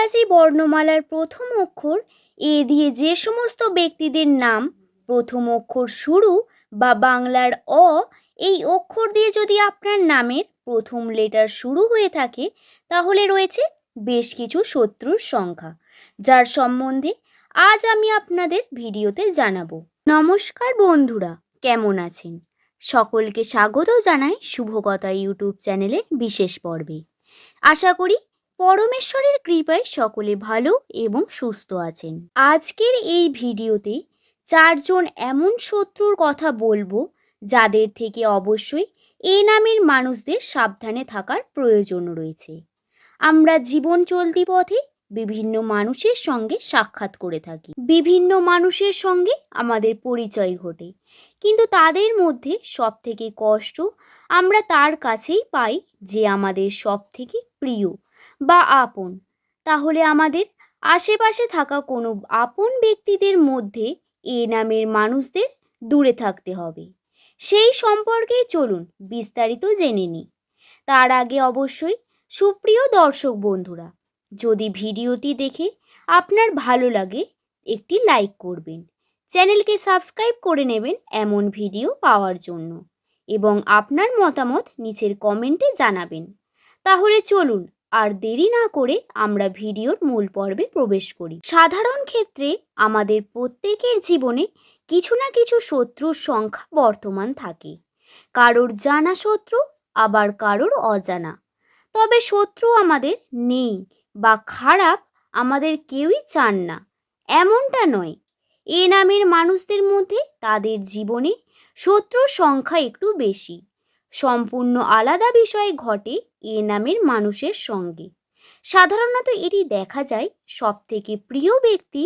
ইংরাজি বর্ণমালার প্রথম অক্ষর এ দিয়ে যে সমস্ত ব্যক্তিদের নাম প্রথম অক্ষর শুরু বা বাংলার অ, এই অক্ষর দিয়ে যদি আপনার নামের প্রথম লেটার শুরু হয়ে থাকে, তাহলে রয়েছে বেশ কিছু শত্রুর সংখ্যা, যার সম্বন্ধে আজ আমি আপনাদের ভিডিওতে জানাব। নমস্কার বন্ধুরা, কেমন আছেন? সকলকে স্বাগত জানাই শুভকথা ইউটিউব চ্যানেলের বিশেষ পর্বে। আশা করি পরমেশ্বরের কৃপায় সকলে ভালো এবং সুস্থ আছেন। আজকের এই ভিডিওতে চারজন এমন শত্রুর কথা বলব, যাদের থেকে অবশ্যই এ নামের মানুষদের সাবধানে থাকার প্রয়োজন রয়েছে। আমরা জীবন চলতি পথে বিভিন্ন মানুষের সঙ্গে সাক্ষাৎ করে থাকি। বিভিন্ন মানুষের সঙ্গে আমাদের পরিচয় ঘটে। কিন্তু তাদের মধ্যে সব থেকে কষ্ট আমরা তার কাছেই পাই যে আমাদের সব থেকে প্রিয় বা আপন। তাহলে আমাদের আশেপাশে থাকা কোনো আপন ব্যক্তিদের মধ্যে এ নামের মানুষদের দূরে থাকতে হবে। সেই সম্পর্কে চলুন বিস্তারিত জেনে নিই। তার আগে অবশ্যই সুপ্রিয় দর্শক বন্ধুরা, যদি ভিডিওটি দেখে আপনার ভালো লাগে, একটি লাইক করবেন। চ্যানেলকে সাবস্ক্রাইব করে নেবেন এমন ভিডিও পাওয়ার জন্য এবং আপনার মতামত নিচের কমেন্টে জানাবেন। তাহলে চলুন আর দেরি না করে আমরা ভিডিওর মূল পর্বে প্রবেশ করি। সাধারণ ক্ষেত্রে আমাদের প্রত্যেকের জীবনে কিছু না কিছু শত্রুর সংখ্যা বর্তমান থাকে। কারোর জানা শত্রু, আবার কারোর অজানা। তবে শত্রু আমাদের নেই বা খারাপ আমাদের কেউই চান না। এমনটা নয়। এ নামের মানুষদের মধ্যে তাদের জীবনে শত্রুর সংখ্যা একটু বেশি। সম্পূর্ণ আলাদা বিষয় ঘটে এ নামের মানুষের সঙ্গে। সাধারণত এটি দেখা যায় সব থেকে প্রিয় ব্যক্তি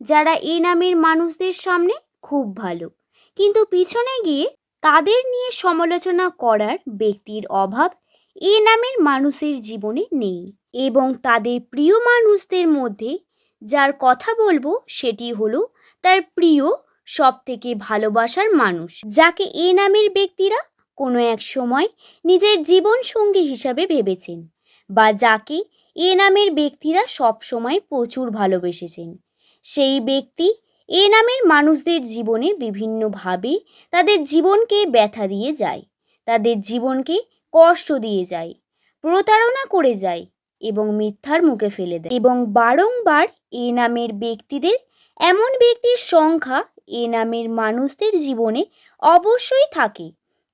যারা এ নামের মানুষদের সামনে খুব ভালো। কিন্তু পিছনে গিয়ে তাদের নিয়ে সমালোচনা করার ব্যক্তির অভাব এ নামের মানুষের জীবনে নেই এবং তাদের প্রিয় মানুষদের মধ্যে যার কথা বলব সেটি হলো তার প্রিয় সব থেকে ভালোবাসার মানুষ, যাকে এ নামের ব্যক্তিরা কোনো এক সময় নিজের জীবন সঙ্গী হিসাবে ভেবেছেন বা যাকে এ নামের ব্যক্তিরা সব সময় প্রচুর ভালোবেসেছেন। সেই ব্যক্তি এ নামের মানুষদের জীবনে বিভিন্নভাবে তাদের জীবনকে ব্যথা দিয়ে যায়, তাদের জীবনকে কষ্ট দিয়ে যায়, প্রতারণা করে যায় এবং মিথ্যার মুখে ফেলে দেয় এবং বারংবার এ নামের ব্যক্তিদের, এমন ব্যক্তির সংখ্যা এ নামের মানুষদের জীবনে অবশ্যই থাকে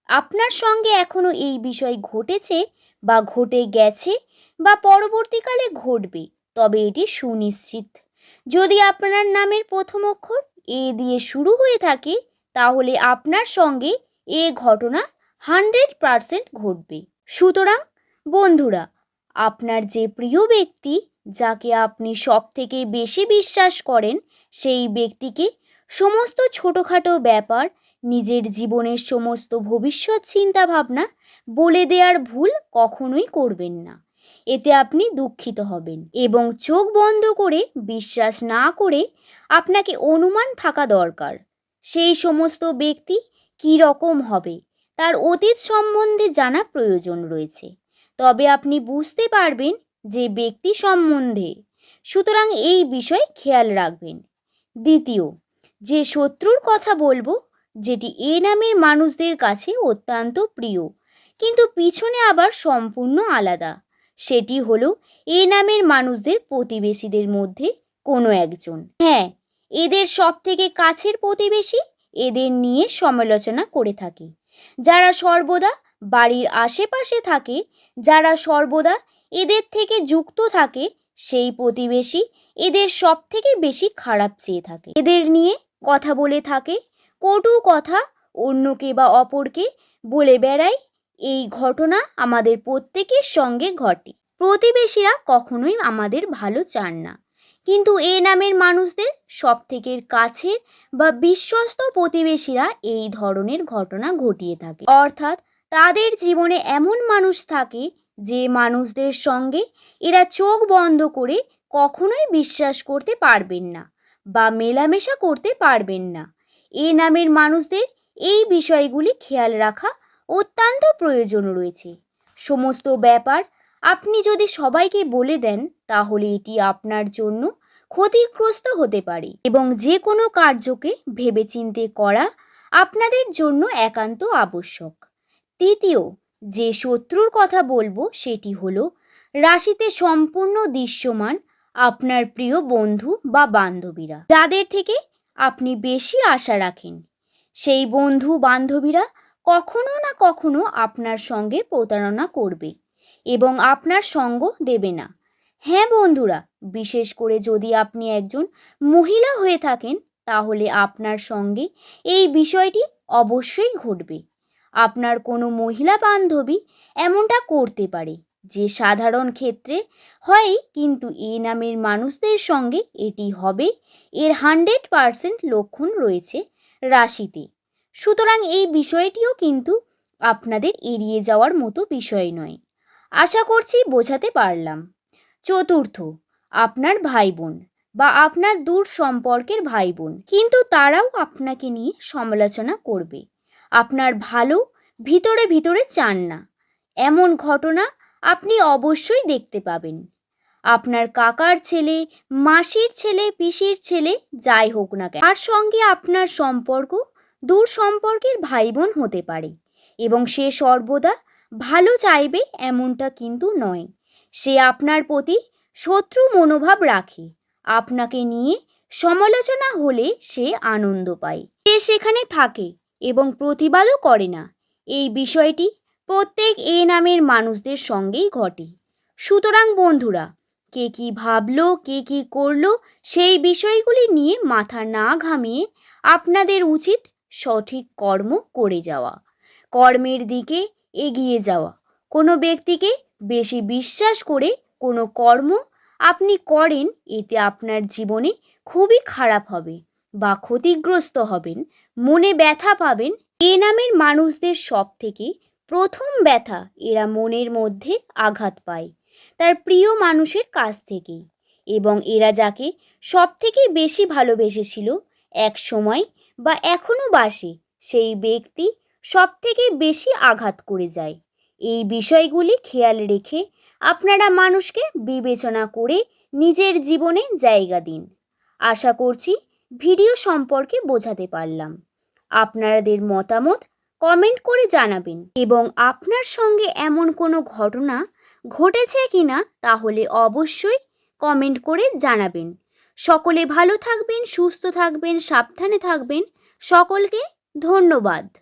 আপনার সঙ্গে এখনও এই বিষয় ঘটেছে বা ঘটে গেছে বা পরবর্তীকালে ঘটবে, তবে এটি সুনিশ্চিত। যদি আপনার নামের প্রথম অক্ষর এ দিয়ে শুরু হয়ে থাকে, তাহলে আপনার সঙ্গে এ ঘটনা হান্ড্রেড পারসেন্ট ঘটবে। সুতরাং, বন্ধুরা, আপনার যে প্রিয় ব্যক্তি যাকে আপনি সব থেকে বেশি বিশ্বাস করেন, সেই ব্যক্তিকে সমস্ত ছোটোখাটো ব্যাপার নিজের জীবনের সমস্ত ভবিষ্যৎ চিন্তা ভাবনা বলে দেওয়ার ভুল কখনোই করবেন না। এতে আপনি দুঃখিত হবেন এবং চোখ বন্ধ করে বিশ্বাস না করে আপনাকে অনুমান থাকা দরকার। সেই সমস্ত ব্যক্তি কী রকম হবে তার অতীত সম্বন্ধে জানা প্রয়োজন রয়েছে। তবে আপনি বুঝতে পারবেন যে ব্যক্তি সম্বন্ধে। সুতরাং এই বিষয় খেয়াল রাখবেন। দ্বিতীয়, যে শত্রুর কথা বলব যেটি এ নামের মানুষদের কাছে অত্যন্ত প্রিয়। কিন্তু পিছনে আবার সম্পূর্ণ আলাদা। সেটি হলো, এ নামের মানুষদের প্রতিবেশীদের মধ্যে কোনো একজন। হ্যাঁ এদের সব থেকে কাছের প্রতিবেশী এদের নিয়ে সমালোচনা করে থাকে। যারা সর্বদা বাড়ির আশেপাশে থাকে, যারা সর্বদা এদের থেকে যুক্ত থাকে, সেই প্রতিবেশী এদের সব থেকে বেশি খারাপ চেয়ে থাকে। এদের নিয়ে কথা বলে থাকে কটু কথা অন্যকে বা অপরকে বলে বেড়ায়, এই ঘটনা আমাদের প্রত্যেকের সঙ্গে ঘটে। প্রতিবেশীরা কখনোই আমাদের ভালো চান না। কিন্তু এ নামের মানুষদের সব থেকে কাছের বা বিশ্বস্ত প্রতিবেশীরা এই ধরনের ঘটনা ঘটিয়ে থাকে। অর্থাৎ তাদের জীবনে এমন মানুষ থাকে যে মানুষদের সঙ্গে এরা চোখ বন্ধ করে কখনোই বিশ্বাস করতে পারবেন না বা মেলামেশা করতে পারবেন না। এ নামের মানুষদের এই বিষয়গুলি খেয়াল রাখা অত্যন্ত প্রয়োজন রয়েছে। সমস্ত ব্যাপার আপনি যদি সবাইকে বলে দেন, তাহলে এটি আপনার জন্য ক্ষতিগ্রস্ত হতে পারে এবং যে কোনো কার্যকে ভেবেচিন্তে করা আপনাদের জন্য একান্ত আবশ্যক। তৃতীয়, যে শত্রুর কথা বলব সেটি হলো রাশিতে সম্পূর্ণ দৃশ্যমান আপনার প্রিয় বন্ধু বা বান্ধবীরা। যাদের থেকে আপনি বেশি আশা রাখেন। সেই বন্ধু বান্ধবীরা কখনো না কখনো আপনার সঙ্গে প্রতারণা করবে এবং আপনার সঙ্গ দেবে না। হ্যাঁ বন্ধুরা, বিশেষ করে যদি আপনি একজন মহিলা হয়ে থাকেন, তাহলে আপনার সঙ্গে এই বিষয়টি অবশ্যই ঘটবে। আপনার কোনো মহিলা বান্ধবী এমনটা করতে পারে। যে সাধারণ ক্ষেত্রে হয়, কিন্তু এ নামের মানুষদের সঙ্গে এটি হবে। এর হান্ড্রেড পারসেন্ট লক্ষণ রয়েছে রাশিতে। সুতরাং এই বিষয়টিও কিন্তু আপনাদের এড়িয়ে যাওয়ার মতো বিষয় নয়। আশা করছি বোঝাতে পারলাম। চতুর্থ, আপনার ভাই বোন বা আপনার দূর সম্পর্কের ভাই বোন কিন্তু তারাও আপনাকে নিয়ে সমালোচনা করবে। আপনার ভালো ভিতরে ভিতরে চান না। এমন ঘটনা আপনি অবশ্যই দেখতে পাবেন। আপনার কাকার ছেলে, মাসির ছেলে, পিসির ছেলে, যাই হোক না কেন, তার সঙ্গে আপনার সম্পর্ক দূর সম্পর্কের ভাই বোন হতে পারে এবং সে সর্বদা ভালো চাইবে এমনটা কিন্তু নয়। সে আপনার প্রতি শত্রু মনোভাব রাখে। আপনাকে নিয়ে সমালোচনা হলে সে আনন্দ পায়। সে সেখানে থাকে এবং প্রতিবাদও করে না। এই বিষয়টি প্রত্যেক এ নামের মানুষদের সঙ্গেই ঘটে। সুতরাং বন্ধুরা, কে কি ভাবলো, কে কি করল, সেই বিষয়গুলি নিয়ে মাথা না ঘামিয়ে আপনাদের উচিত সঠিক কর্ম করে যাওয়া, কর্মের দিকে এগিয়ে যাওয়া। কোনো ব্যক্তিকে বেশি বিশ্বাস করে কোনো কর্ম আপনি করেন, এতে আপনার জীবনে খুবই খারাপ হবে বা ক্ষতিগ্রস্ত হবেন, মনে ব্যথা পাবেন। এ নামের মানুষদের সব থেকে প্রথম ব্যথা এরা মনের মধ্যে আঘাত পায়, তার প্রিয় মানুষের কাছ থেকেই। এবং এরা যাকে সব থেকে বেশি ভালোবেসেছিল এক সময় বা এখনও বাসে, সেই ব্যক্তি সব থেকে বেশি আঘাত করে যায়। এই বিষয়গুলি খেয়াল রেখে আপনারা মানুষকে বিবেচনা করে নিজের জীবনে জায়গা দিন। আশা করছি ভিডিও সম্পর্কে বোঝাতে পারলাম। আপনাদের মতামত কমেন্ট করে জানাবেন। এবং আপনার সঙ্গে এমন কোনো ঘটনা ঘটেছে কি না তাহলে অবশ্যই কমেন্ট করে জানাবেন। সকলে ভালো থাকবেন, সুস্থ থাকবেন, সাবধানে থাকবেন। সকলকে ধন্যবাদ।